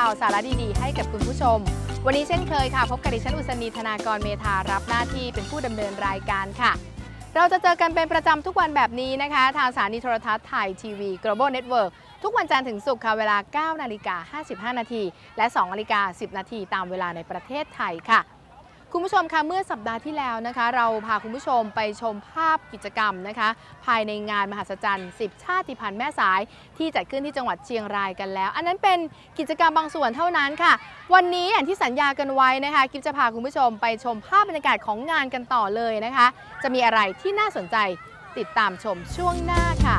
าวสาระดีๆ ให้กับคุณผู้ชม วันนี้เช่นเคยค่ะ พบกับดิฉันอุศนีธนากรเมธารับหน้าที่เป็นผู้ดำเนินรายการค่ะ เราจะเจอกันเป็นประจำทุกวันแบบนี้นะคะ ทางสถานีโทรทัศน์ไทยทีวี Global Network ทุกวันจันทร์ถึงศุกร์ค่ะ เวลา 9 นาฬิกา 55 นาที และ 2 นาฬิกา 10 นาที ตามเวลาในประเทศไทยค่ะ คุณผู้ชมคะเมื่อสัปดาห์ที่แล้วนะคะ เราพาคุณผู้ชมไปชมภาพกิจกรรมนะคะ ภายในงานมหัศจรรย์ 10 ชาติพันธุ์แม่สาย ที่จัดขึ้นที่จังหวัดเชียงรายกันแล้ว อันนั้นเป็นกิจกรรมบางส่วนเท่านั้นค่ะ วันนี้อย่างที่สัญญากันไว้นะคะกิฟจะพาคุณผู้ชมไปชมภาพบรรยากาศของงานกันต่อเลยนะคะ จะมีอะไรที่น่าสนใจติดตามชมช่วงหน้าค่ะ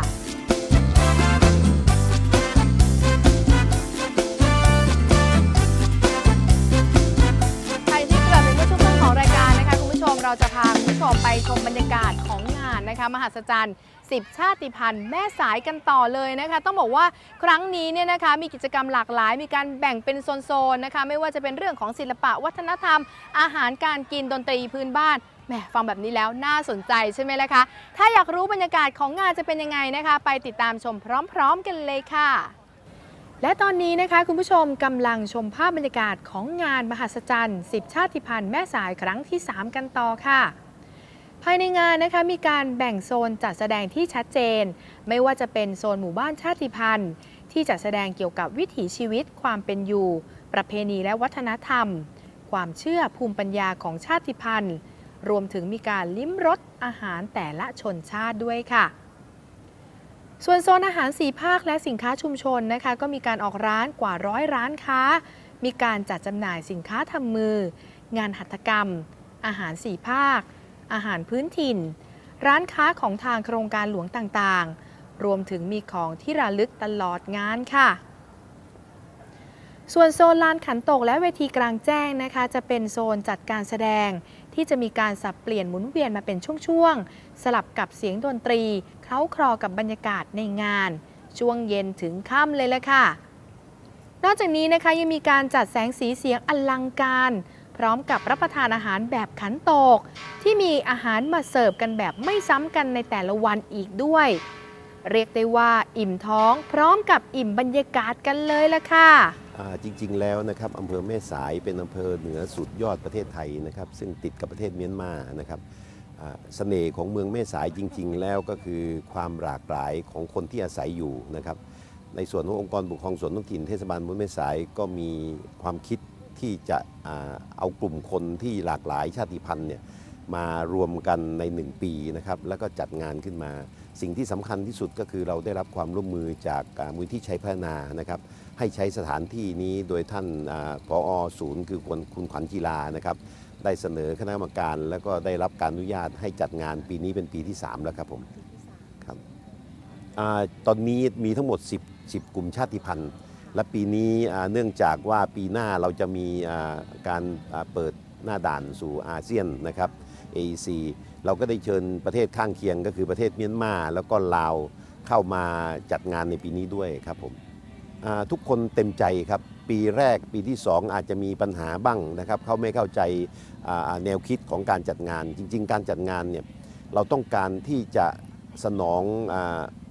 มไปชมบรรยากาศของงานนะคะ มหัศจรรย์ 10 ชาติพันธุ์แม่สายกันต่อเลยนะคะ ต้องบอกว่าครั้งนี้เนี่ยนะคะมีกิจกรรมหลากหลาย มีการแบ่งเป็นโซนๆนะคะ ไม่ว่าจะเป็นเรื่องของศิลปะวัฒนธรรม อาหารการกินดนตรีพื้นบ้านแหมฟังแบบนี้แล้วน่าสนใจใช่ไหมล่ะคะ ถ้าอยากรู้บรรยากาศของงานจะเป็นยังไงนะคะ ไปติดตามชมพร้อมๆกันเลยค่ะ และตอนนี้นะคะคุณผู้ชมกำลังชมภาพบรรยากาศของงานมหัศจรรย์ 10 ชาติพันธุ์แม่สายครั้งที่ 3 กันต่อค่ะ ภายในงานนะคะมีการแบ่งโซนจัดแสดงที่ชัดเจน ไม่ว่าจะเป็นโซนหมู่บ้านชาติพันธุ์ ที่จัดแสดงเกี่ยวกับวิถีชีวิตความเป็นอยู่ ประเพณีและวัฒนธรรม ความเชื่อภูมิปัญญาของชาติพันธุ์ รวมถึงมีการลิ้มรสอาหารแต่ละชนชาติด้วยค่ะ ส่วนโซนอาหารสีภาคและสินค้าชุมชนนะคะ ก็มีการออกร้านกว่าร้อยร้านค้า มีการจัดจำหน่ายสินค้าทำมือ งานหัตถกรรม อาหารสีภาค อาหารพื้นถิ่น ร้านค้าของทางโครงการหลวงต่างๆ รวมถึงมีของที่ระลึกตลอดงานค่ะ ส่วนโซนลานขันตกและเวทีกลางแจ้งนะคะ จะเป็นโซนจัดการแสดง ที่จะมีการสับเปลี่ยนหมุนเวียนมาเป็นช่วงๆ สลับกับเสียงดนตรี เคล้าคลอกับบรรยากาศในงาน ช่วงเย็นถึงค่ำเลยละค่ะนอกจากนี้นะคะยังมีการจัดแสงสีเสียงอลังการ พร้อมกับรับประทานอาหารแบบขันโตก ที่มีอาหารมาเสิร์ฟกันแบบไม่ซ้ำกันในแต่ละวันอีกด้วย เรียกได้ว่าอิ่มท้องพร้อมกับอิ่มบรรยากาศกันเลยละค่ะจริงๆแล้วนะครับอำเภอแม่สายเป็นอำเภอเหนือสุดยอดประเทศไทยนะครับ ซึ่งติดกับประเทศเมียนมานะครับอ่าเสน่ห์ของเมืองแม่สายจริง ๆ แล้วก็คือความหลากหลายของคนที่อาศัยอยู่นะครับ ในส่วนขององค์กรปกครองส่วนท้องถิ่นเทศบาลเมืองแม่สายก็มีความคิด ที่จะเอากลุ่มคนที่หลากหลายชาติพันธุ์เนี่ยมารวมกันใน 1 ปีนะครับแล้วก็จัดงานขึ้นมา สิ่งที่สำคัญที่สุดก็คือเราได้รับความร่วมมือจากมูลที่ใชัยพัฒนานะครับให้ใช้สถานที่นี้โดยท่านอาผอศูนย์คือคุณคุณขวัญกีฬานะครับได้เสนอคณะกรรมการ แล้วก็ได้รับการอนุญาตให้จัดงานปีนี้เป็นปีที่ 3 แล้วครับผมครับอตอนนี้มีทั้งหมด 10 10 กลุ่มชาติพันธุ์ และปีนี้เนื่องจากว่าปีหน้าเราจะมีการเปิดหน้าด่านสู่อาเซียนนะครับ AEC เราก็ได้เชิญประเทศข้างเคียงก็คือประเทศเมียนมาแล้วก็ลาวเข้ามาจัดงานในปีนี้ด้วยครับผมทุกคนเต็มใจครับ ปีแรกปีที่ 2 อาจจะมีปัญหาบ้างนะครับเขาไม่เข้าใจแนวคิดของการจัดงาน จริง ๆ การจัดงานเนี่ยเราต้องการที่จะสนองอ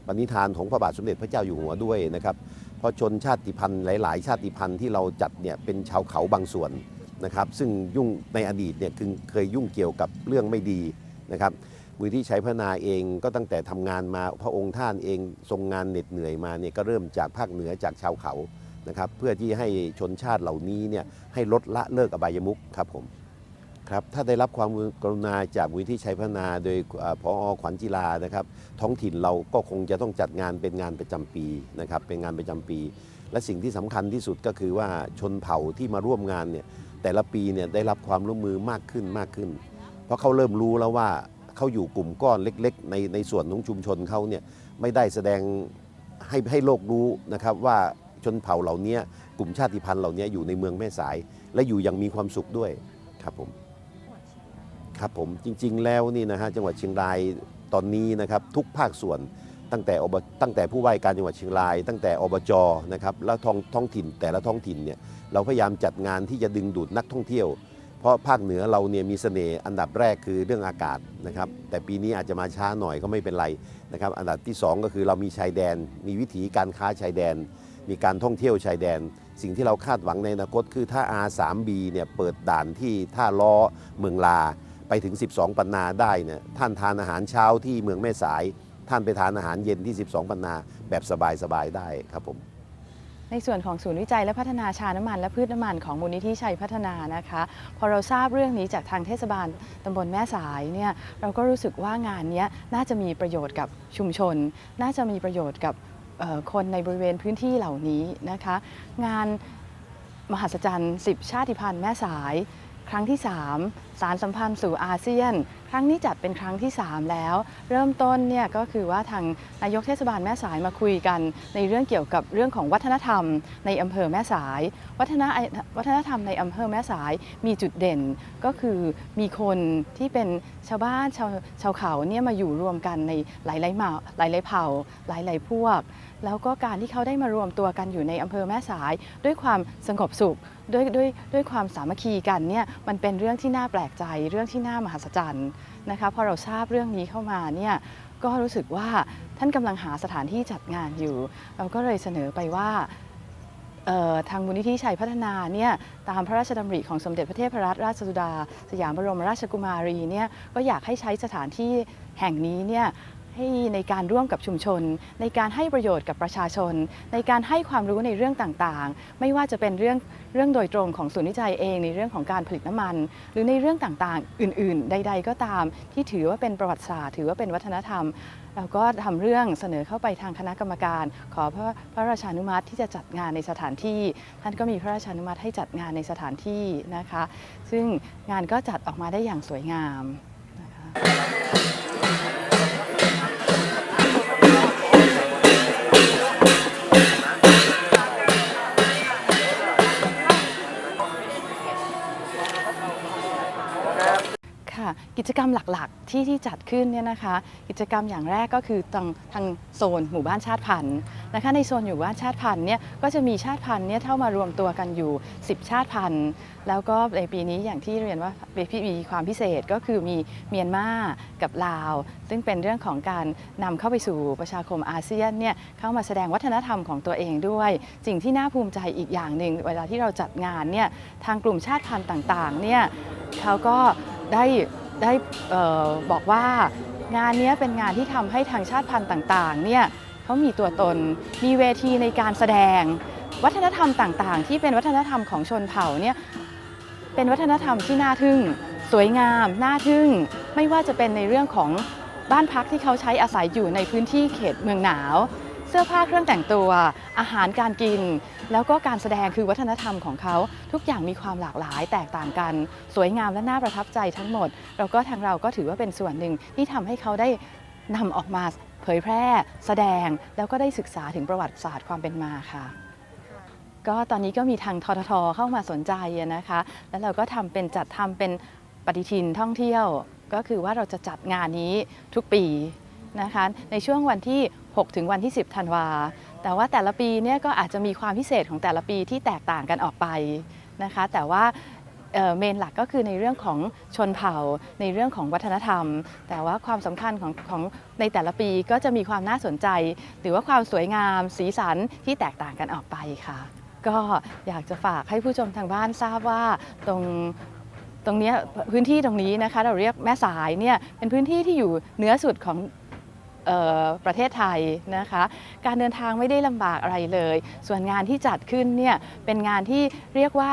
ปณิธานของพระบาทสมเด็จพระเจ้าอยู่หัวด้วยนะครับ เพราะชนชาติพันธุ์หลาย ๆ ชาติพันธุ์ที่เราจัดเนี่ยเป็นชาวเขาบางส่วนนะครับ ซึ่งยุ่งในอดีตเนี่ยคือเคยยุ่งเกี่ยวกับเรื่องไม่ดีนะครับมูลที่ใช้พัฒนาเองก็ตั้งแต่ทำงานมาพระองค์ท่านเองทรงงานเหน็ดเหนื่อยมาเนี่ยก็เริ่มจากภาคเหนือจากชาวเขานะครับ เพื่อที่ให้ชนชาติเหล่านี้เนี่ยให้ลดละเลิกอบายมุขครับผม ครับถ้าได้รับความกรุณาจากมูลที่ใช้พัฒนาโดยพอขวัญจิลานะครับ ท้องถิ่นเราก็คงจะต้องจัดงานเป็นงานประจำปีนะครับ เป็นงานประจำปี และสิ่งที่สำคัญที่สุดก็คือว่าชนเผ่าที่มาร่วมงานเนี่ยแต่ละปีเนี่ยได้รับความร่วมมือมากขึ้นมากขึ้น เพราะเขาเริ่มรู้แล้วว่าเขาอยู่กลุ่มก้อนเล็ก ๆ ในในส่วนของชุมชนเขาเนี่ยไม่ได้แสดงให้ให้โลกรู้นะครับว่าชนเผ่าเหล่านี้กลุ่มชาติพันธุ์เหล่านี้อยู่ในเมืองแม่สาย และอยู่อย่างมีความสุขด้วยครับผม ครับผมจริงๆแล้วนี่นะฮะจังหวัดเชียงรายตอนนี้นะครับทุกภาคส่วนตั้งแต่อบตั้งแต่ผู้ว่าการจังหวัดเชียงราย ตั้งแต่อบจนะครับแล้วท้องท้องถิ่นแต่ละท้องถิ่นเนี่ยเราพยายามจัดงานที่จะดึงดูดนักท่องเที่ยว เพราะภาคเหนือเราเนี่ยมีเสน่ห์อันดับแรกคือเรื่องอากาศนะครับแต่ปีนี้อาจจะมาช้าหน่อยก็ไม่เป็นไรนะครับอันดับที่ 2 ก็คือเรามีชายแดน มีวิถีการค้าชายแดน มีการท่องเที่ยวชายแดน สิ่งที่เราคาดหวังในอนาคตคือถ้า R3B เนี่ยเปิดด่านที่ท่าล้อเมืองลา ไปถึง 12 ปันนาได้เนี่ยท่านทานอาหารเช้าที่เมืองแม่สาย ท่านไปทานอาหารเย็นที่ 12 ปันนาแบบสบายๆได้ครับผมในส่วนของศูนย์วิจัยและพัฒนาชาน้ำมันและพืชน้ำมันของมูลนิธิชัยพัฒนานะคะ พอเราทราบเรื่องนี้จากทางเทศบาลตำบลแม่สายเนี่ยเราก็รู้สึกว่างานนี้น่าจะมีประโยชน์กับชุมชน น่าจะมีประโยชน์กับคนในบริเวณพื้นที่เหล่านี้นะคะ งานมหัศจรรย์ 10 ชาติพันธุ์แม่สาย ครั้งที่ 3 สารสัมพันธ์สู่อาเซียน ครั้งนี้จัดเป็นครั้งที่ 3 แล้ว เริ่มต้นเนี่ยก็คือว่าทางนายกเทศบาลแม่สายมาคุยกัน ในเรื่องเกี่ยวกับเรื่องของวัฒนธรรม ในอำเภอแม่สาย วัฒนวัฒนธรรมในอำเภอแม่สายมีจุดเด่น ก็คือมีคนที่เป็นชาวบ้านชาวชาวเขาเนี่ยมาอยู่รวมกันในหลายๆเหมาหลายๆเผ่า หลายๆพวก แล้วก็การที่เขาได้มารวมตัวกันอยู่ในอำเภอแม่สาย ด้วยความสงบสุข ด้วยด้วยด้วยความสามัคคีกันเนี่ยมันเป็นเรื่องที่น่าแปลกใจ เรื่องที่น่ามหัศจรรย์นะคะพอเราทราบเรื่องนี้เข้ามาเนี่ยก็รู้สึกว่าท่านกำลังหาสถานที่จัดงานอยู่ เราก็เลยเสนอไปว่าทางมูลนิธิชัยพัฒนาเนี่ยตามพระราชดำริของสมเด็จพระเทพรัตนราชสุดา สยามบรมราชกุมารีเนี่ยก็อยากให้ใช้สถานที่แห่งนี้เนี่ย ให้ในการร่วมกับชุมชน ในการให้ประโยชน์กับประชาชน ในการให้ความรู้ในเรื่องต่างๆ ไม่ว่าจะเป็นเรื่องเรื่องโดยตรงของศูนย์วิจัยเอง ในเรื่องของการผลิตน้ำมัน หรือในเรื่องต่างๆ อื่น ๆ ใด ๆ ก็ตาม ที่ถือว่าเป็นประวัติศาสตร์ ถือว่าเป็นวัฒนธรรมเราก็ทำเรื่องเสนอเข้าไปทางคณะกรรมการ ขอพระพระราชานุมัติที่จะจัดงานในสถานที่ ท่านก็มีพระราชานุมัติให้จัดงานในสถานที่นะคะ ซึ่งงานก็จัดออกมาได้อย่างสวยงามนะคะ ค่ะกิจกรรมหลักๆ ที่ที่จัดขึ้นเนี่ยนะคะ กิจกรรมอย่างแรกก็คือทางทางโซนหมู่บ้านชาติพันธุ์นะคะในโซนหมู่บ้านชาติพันธุ์เนี่ยก็จะมีชาติพันธุ์เนี่ยเท่ามารวมตัวกันอยู่ 10 ชาติพันธุ์ แล้วก็ในปีนี้อย่างที่เรียนว่ามีความพิเศษก็คือมีเมียนมากับลาว ซึ่งเป็นเรื่องของการนำเข้าไปสู่ประชาคมอาเซียนเนี่ยเข้ามาแสดงวัฒนธรรมของตัวเองด้วยสิ่งที่น่าภูมิใจอีกอย่างหนึ่งเวลาที่เราจัดงานเนี่ยทางกลุ่มชาติพันธุ์ต่างๆเนี่ยเขาก็ ได้ได้บอกว่างานนี้เป็นงานที่ทำให้ทางชาติพันธุ์ต่างๆเนี่ยเขามีตัวตนมีเวทีในการแสดง วัฒนธรรมต่างๆ ที่เป็นวัฒนธรรมของชนเผ่าเนี่ยเป็นวัฒนธรรมที่น่าทึ่ง สวยงาม น่าทึ่ง ไม่ว่าจะเป็นในเรื่องของบ้านพักที่เขาใช้อาศัยอยู่ในพื้นที่เขตเมืองหนาว เสื้อผ้าเครื่องแต่งตัว อาหารการกิน แล้วก็การแสดงคือวัฒนธรรมของเขา ทุกอย่างมีความหลากหลายแตกต่างกัน สวยงามและน่าประทับใจทั้งหมดเราก็ทางเราก็ถือว่าเป็นส่วนหนึ่งที่ทำให้เขาได้นำออกมาเผยแพร่ แสดงแล้วก็ได้ศึกษาถึงประวัติศาสตร์ความเป็นมาค่ะก็ตอนนี้ก็มีทางทททเข้ามาสนใจนะคะ แล้วเราก็ทำเป็นจัดทำเป็นปฏิทินท่องเที่ยว ก็คือว่าเราจะจัดงานนี้ทุกปีนะคะ ในช่วงวันที่ 6 ถึงวันที่ 10 ธันวา แต่ว่าแต่ละปีเนี่ยก็อาจจะมีความพิเศษของแต่ละปีที่แตกต่างกันออกไปนะคะ แต่ว่าเมนหลักก็คือในเรื่องของชนเผ่าในเรื่องของวัฒนธรรม แต่ว่าความสำคัญของของในแต่ละปีก็จะมีความน่าสนใจ หรือว่าความสวยงาม สีสันที่แตกต่างกันออกไปค่ะ ก็อยากจะฝากให้ผู้ชมทางบ้านทราบว่าตรงตรงนี้พื้นที่ตรงนี้นะคะ เราเรียกแม่สายเนี่ยเป็นพื้นที่ที่อยู่เหนือสุดของ ประเทศไทยนะคะ การเดินทางไม่ได้ลำบากอะไรเลย ส่วนงานที่จัดขึ้นเนี่ยเป็นงานที่เรียกว่า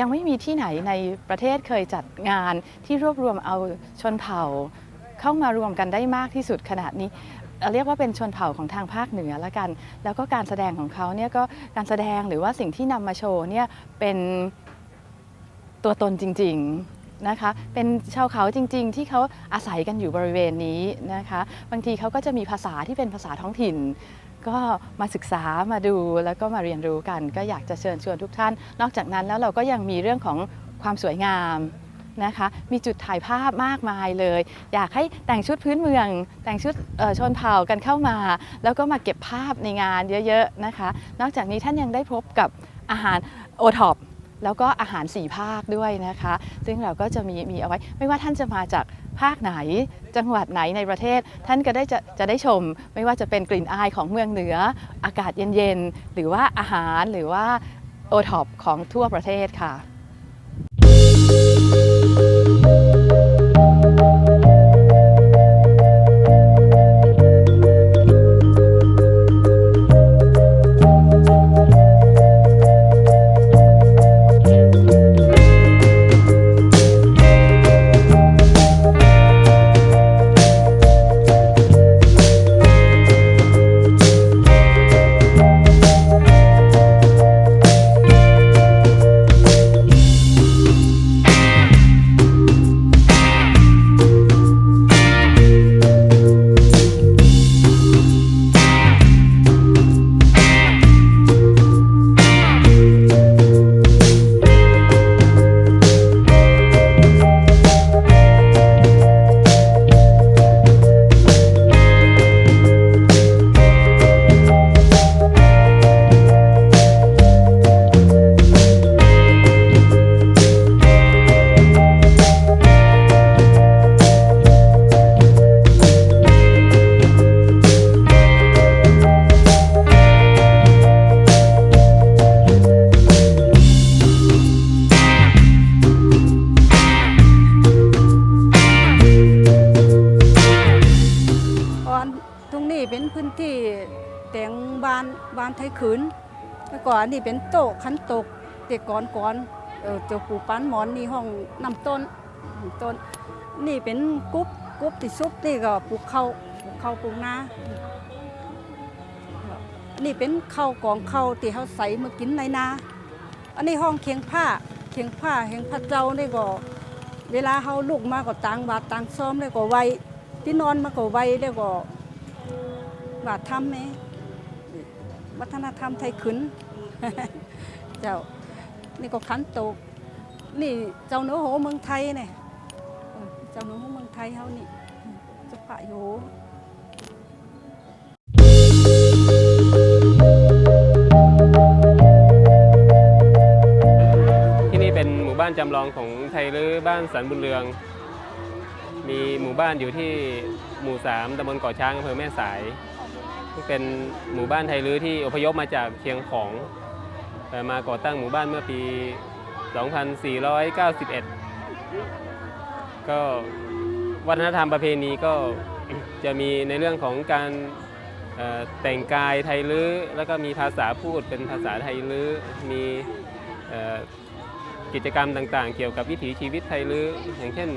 ยังไม่มีที่ไหนในประเทศเคยจัดงานที่รวบรวมเอาชนเผ่าเข้ามารวมกันได้มากที่สุดขนาดนี้เรียกว่าเป็นชนเผ่าของทางภาคเหนือละกัน แล้วก็การแสดงของเขาเนี่ยก็การแสดงหรือว่าสิ่งที่นำมาโชว์เนี่ยเป็นตัวตนจริง ๆ นะคะ เป็นชาวเขาจริง ๆ ที่เขาอาศัยกันอยู่บริเวณนี้นะคะ บางทีเขาก็จะมีภาษาที่เป็นภาษาท้องถิ่น ก็มาศึกษามาดูแล้วก็มาเรียนรู้กัน ก็อยากจะเชิญชวนทุกท่าน นอกจากนั้นแล้วเราก็ยังมีเรื่องของความสวยงามนะคะ มีจุดถ่ายภาพมากมายเลย อยากให้แต่งชุดพื้นเมือง แต่งชุดชนเผ่ากันเข้ามา แล้วก็มาเก็บภาพในงานเยอะๆนะคะ นอกจากนี้ท่านยังได้พบกับอาหารโอท็อป แล้วก็อาหารสี่ภาคด้วยนะคะ ซึ่งเราก็จะมีมีเอาไว้ ไม่ว่าท่านจะมาจากภาคไหน จังหวัดไหนในประเทศ ท่านก็ได้จะจะได้ชม ไม่ว่าจะเป็นกลิ่นอายของเมืองเหนือ อากาศเย็นๆ หรือว่าอาหารหรือว่าโอท็อปของทั่วประเทศค่ะ ก่อนนี่เป็นโต๊ะขันตกแต่ก่อนก่อนเออเจ้าปู่ปันหมอนนี่ห้องน้ำต้นต้น นี่เป็นกุ๊บกุ๊บที่ซุปนี่ก็ปลูกข้าวปลูกข้าวปลูกนานี่เป็นข้าวกองข้าวที่เขาใส่มากินในนาอันนี้ห้องเคียงผ้าเคียงผ้าแห่งพระเจ้านี่ก็เวลาเขาลูกมาก็ต่างบาดต่างซ้อมแล้วก็ไว้ที่นอนมาก็ไว้แล้วก็บาดทำไหมวัฒนธรรมไทยขึ้น เจ้านี่ก็ขันโตกนี่เจ้าเนื้อโหเมืองไทยเนี่ยเจ้าเนื้อโหเมืองไทยเขานี่จ้าพระโยที่นี่เป็นหมู่บ้านจำลองของไทยรื้อบ้านสันบุญเรือง มีหมู่บ้านอยู่ที่หมู่ 3ตำบลเกาะช้างอำเภอแม่สาย เป็นหมู่บ้านไทยรื้อที่อพยพมาจากเชียงของ มาก่อตั้งหมู่บ้านเมื่อปี 2491 ก็วัฒนธรรมประเพณีก็จะมีในเรื่องของการแต่งกายไทยลื้อแล้วก็มีภาษาพูดเป็นภาษาไทยลื้อมีกิจกรรมต่างๆ เกี่ยวกับวิถีชีวิตไทยลื้ออย่างเช่น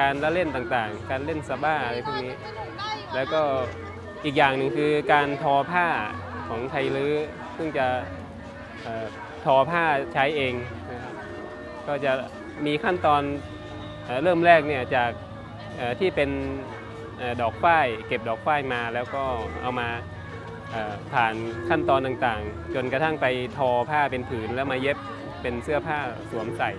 การละเล่นต่างๆ การเล่นซาบ้าอะไรพวกนี้ แล้วก็อีกอย่างหนึ่งคือการทอผ้าของไทยลื้อซึ่งจะ ทอผ้าใช้เองนะครับก็จะมีขั้นตอนเริ่มแรกเนี่ยจากที่เป็นดอกฝ้ายเก็บดอกฝ้ายมาแล้วก็เอามาผ่านขั้นตอนต่างๆ จนกระทั่งไปทอผ้าเป็นผืนแล้วมาเย็บเป็นเสื้อผ้าสวมใส่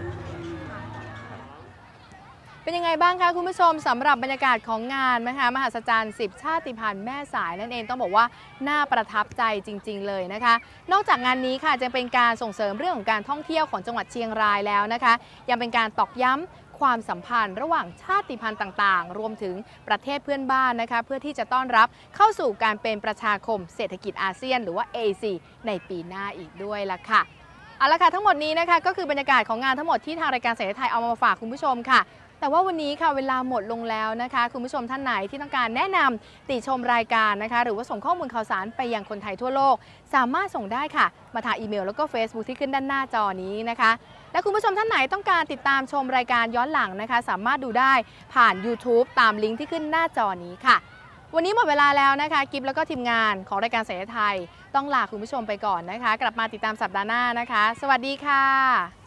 เป็นยังไงบ้างคะคุณผู้ชมสำหรับบรรยากาศของงานนะคะมหัศจรรย์10 ชาติพันธุ์แม่สายนั่นเองต้องบอกว่าน่าประทับใจจริง ๆ เลยนะคะ นอกจากงานนี้ค่ะจะเป็นการส่งเสริมเรื่องของการท่องเที่ยวของจังหวัดเชียงรายแล้วนะคะ ยังเป็นการตอกย้ำความสัมพันธ์ระหว่างชาติพันธุ์ต่างๆ รวมถึงประเทศเพื่อนบ้านนะคะ เพื่อที่จะต้อนรับเข้าสู่การเป็นประชาคมเศรษฐกิจอาเซียน หรือว่า AC ในปีหน้าอีกด้วยล่ะค่ะเอาละค่ะทั้งหมดนี้นะคะก็คือบรรยากาศของงานทั้งหมดที่ทางรายการเสรีไทยเอามาฝากคุณผู้ชมค่ะ แต่ว่าวันนี้ค่ะเวลาหมดลงแล้วนะคะ คุณผู้ชมท่านไหนที่ต้องการแนะนำติชมรายการนะคะ หรือว่าส่งข้อมูลข่าวสารไปยังคนไทยทั่วโลก สามารถส่งได้ค่ะ มาทางอีเมล แล้วก็ Facebook ที่ขึ้นด้านหน้าจอนี้นะคะ และคุณผู้ชมท่านไหนต้องการติดตามชมรายการย้อนหลังนะคะ สามารถดูได้ผ่าน YouTube ตามลิงก์ที่ขึ้นหน้าจอนี้ค่ะ วันนี้หมดเวลาแล้วนะคะกิฟแล้วก็ทีมงานของรายการสรีไทย ต้องลาคุณผู้ชมไปก่อนนะคะ กลับมาติดตามสัปดาห์หน้านะคะ สวัสดีค่ะ